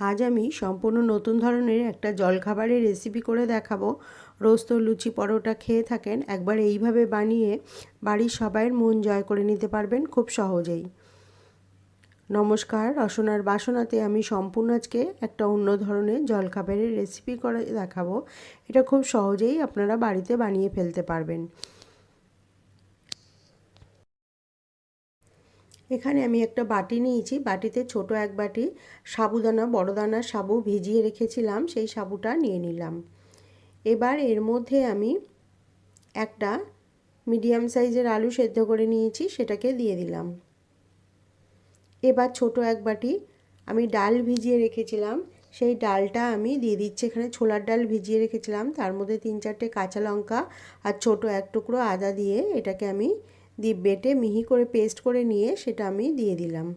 আজ আমি সম্পূর্ণ নতুন ধরনের একটা জলখাবারের রেসিপি করে দেখাবো। রোজ তো লুচি, পরোটা খেয়ে থাকেন, একবার এইভাবে বানিয়ে বাড়ির সবাইয়ের মন জয় করে নিতে পারবেন খুব সহজেই। নমস্কার রসনার বাসনাতে আমি সম্পূর্ণ আজকে একটা অন্য ধরনের জলখাবারের রেসিপি করে দেখাবো। এটা খুব সহজেই আপনারা বাড়িতে বানিয়ে ফেলতে পারবেন। এখানে আমি একটা বাটি নিয়েছি। বাটিতে ছোট এক বাটি সাবুদানা বড় দানা সাবু ভিজিয়ে রেখেছিলাম, সেই সাবুটা নিয়ে নিলাম। এবার এর মধ্যে আমি একটা মিডিয়াম সাইজের আলু সেদ্ধ করে নিয়েছি, সেটাকে দিয়ে দিলাম। এবার ছোট এক বাটি আমি ডাল ভিজিয়ে রেখেছিলাম। সেই ডালটা আমি দিয়ে দিচ্ছি, এখানে ছোলার ডাল ভিজিয়ে রেখেছিলাম। তার মধ্যে তিন চারটে কাঁচা লঙ্কা আর ছোট এক টুকরো আদা দিয়ে এটাকে আমি দিয়ে বেটে মিহি করে পেস্ট করে নিয়ে সেটা আমি দিয়ে দিলাম।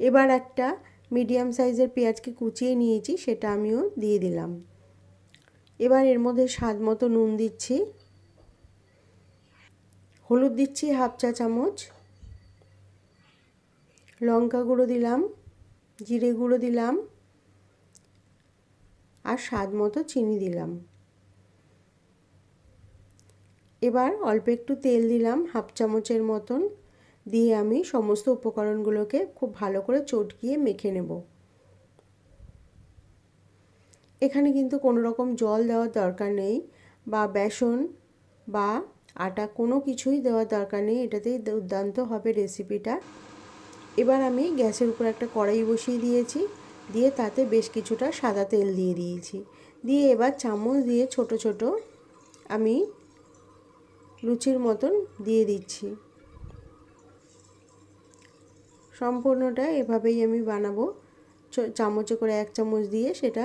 এবার একটা মিডিয়াম সাইজের পেঁয়াজকে কুচিয়ে নিয়েছি, সেটা আমিও দিয়ে দিলাম। এবার এর মধ্যে স্বাদ মতো নুন দিচ্ছি। হলুদ দিচ্ছি হাফ চা চামচ। লঙ্কা গুঁড়ো দিলাম, জিরে গুঁড়ো দিলাম, আর স্বাদ মতো চিনি দিলাম। এবার অল্প একটু তেল দিলাম, হাফ চামচের মতন। দিয়ে আমি সমস্ত উপকরণগুলোকে খুব ভালো করে চটকিয়ে মেখে নেব। এখানে কিন্তু কোনো রকম জল দেওয়ার দরকার নেই বা বেসন বা আটা কোনো কিছুই দেওয়ার দরকার নেই, এটাতেই দুর্দান্ত হবে রেসিপিটা। এবার আমি গ্যাসের উপর একটা কড়াই বসিয়ে দিয়েছি, দিয়ে তাতে বেশ কিছুটা সাদা তেল দিয়ে দিয়েছি। দিয়ে এবার চামচ দিয়ে ছোট ছোট আমি লুচির মতন দিয়ে দিচ্ছি। সম্পূর্ণটা এভাবেই আমি বানাবো। চামচে করে এক চামচ দিয়ে সেটা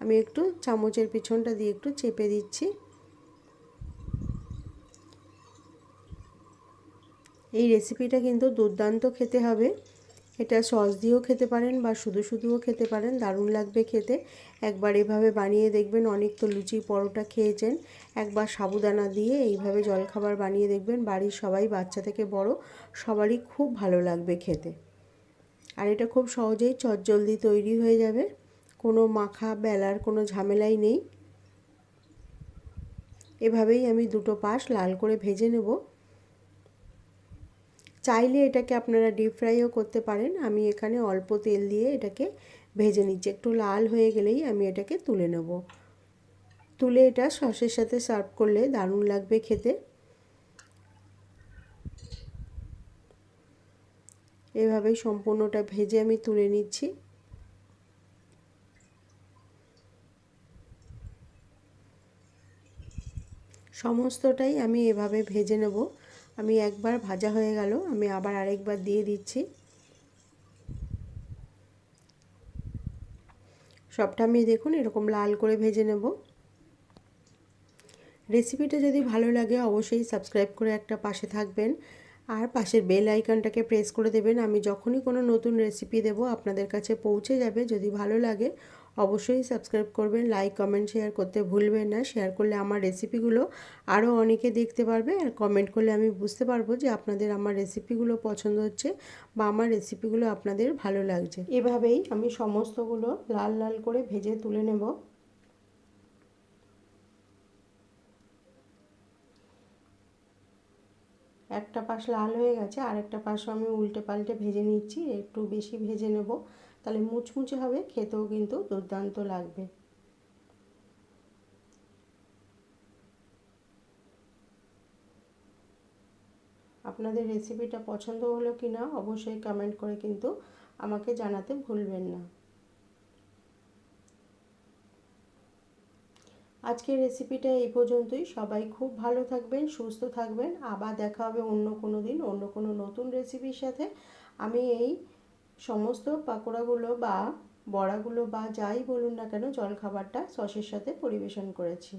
আমি একটু চামচের পিছনটা দিয়ে একটু চেপে দিচ্ছি। এই রেসিপিটা কিন্তু দুর্দান্ত খেতে হবে। এটা সস দিয়েও খেতে পারেন বা শুধু শুধুও খেতে পারেন, দারুণ লাগবে খেতে। একবার এভাবে বানিয়ে দেখবেন, অনেক তো লুচি পরোটা খেয়েছেন। একবার সাবুদানা দিয়ে এইভাবে জলখাবার বানিয়ে দেখবেন, বাড়ির সবাই বাচ্চা থেকে বড়, সবারই খুব ভালো লাগবে খেতে। আর এটা খুব সহজেই চটজলদি তৈরি হয়ে যাবে, কোনো মাখা বেলার কোনো ঝামেলাই নেই। এভাবেই আমি দুটো পাশ লাল করে ভেজে নেব। চাইলে এটাকে আপনারা ডিপ ফ্রাইও করতে পারেন। আমি এখানে অল্প তেল দিয়ে এটাকে ভেজে নিচ্ছি। একটু লাল হয়ে গেলেই আমি এটাকে তুলে নেব। তুলে এটা সসের সাথে সার্ভ করলে দারুণ লাগবে খেতে। এভাবেই সম্পূর্ণটা ভেজে আমি তুলে নিচ্ছি। সমস্তটাই আমি এভাবে ভেজে নেব। আমি একবার ভাজা হয়ে গেল, আমি আবার আরেকবার দিয়ে দিচ্ছি। সবটা আমি দেখুন এরকম লাল করে ভেজে নেব। রেসিপিটা যদি ভালো লাগে অবশ্যই সাবস্ক্রাইব করে একটা পাশে থাকবেন, আর পাশের বেল আইকনটাকে প্রেস করে দেবেন। আমি যখনই কোনো নতুন রেসিপি দেব আপনাদের কাছে পৌঁছে যাবে, যদি ভালো লাগে অবশ্যই সাবস্ক্রাইব করবেন লাইক কমেন্ট শেয়ার করতে ভুলবেন না। শেয়ার করলে আমার রেসিপিগুলো আরও অনেকে দেখতে পারবে আর কমেন্ট করলে আমি বুঝতে পারব যে আপনাদের আমার রেসিপিগুলো পছন্দ হচ্ছে বা আমার রেসিপিগুলো আপনাদের ভালো লাগছে। এভাবেই আমি সমস্তগুলো লাল লাল করে ভেজে তুলে নেব। একটা পাশ লাল হয়ে গেছে আর একটা পাশও আমি উল্টে পাল্টে ভেজে নিচ্ছি, একটু বেশি ভেজে নেব। তাহলে মুচমুচে হবে, খেতেও কিন্তু দুর্দান্ত লাগবে। আপনাদের রেসিপিটা পছন্দ হলো কি না অবশ্যই কমেন্ট করে কিন্তু আমাকে জানাতে ভুলবেন না। আজকের রেসিপিটা এই পর্যন্তই। সবাই খুব ভালো থাকবেন, সুস্থ থাকবেন। আবার দেখা হবে অন্য কোনো দিন, অন্য কোনো নতুন রেসিপির সাথে। আমি এই সমস্ত পাকোড়াগুলো বা বড়াগুলো বা যাই বলুন না কেন জলখাবারটা সসের সাথে পরিবেশন করেছি।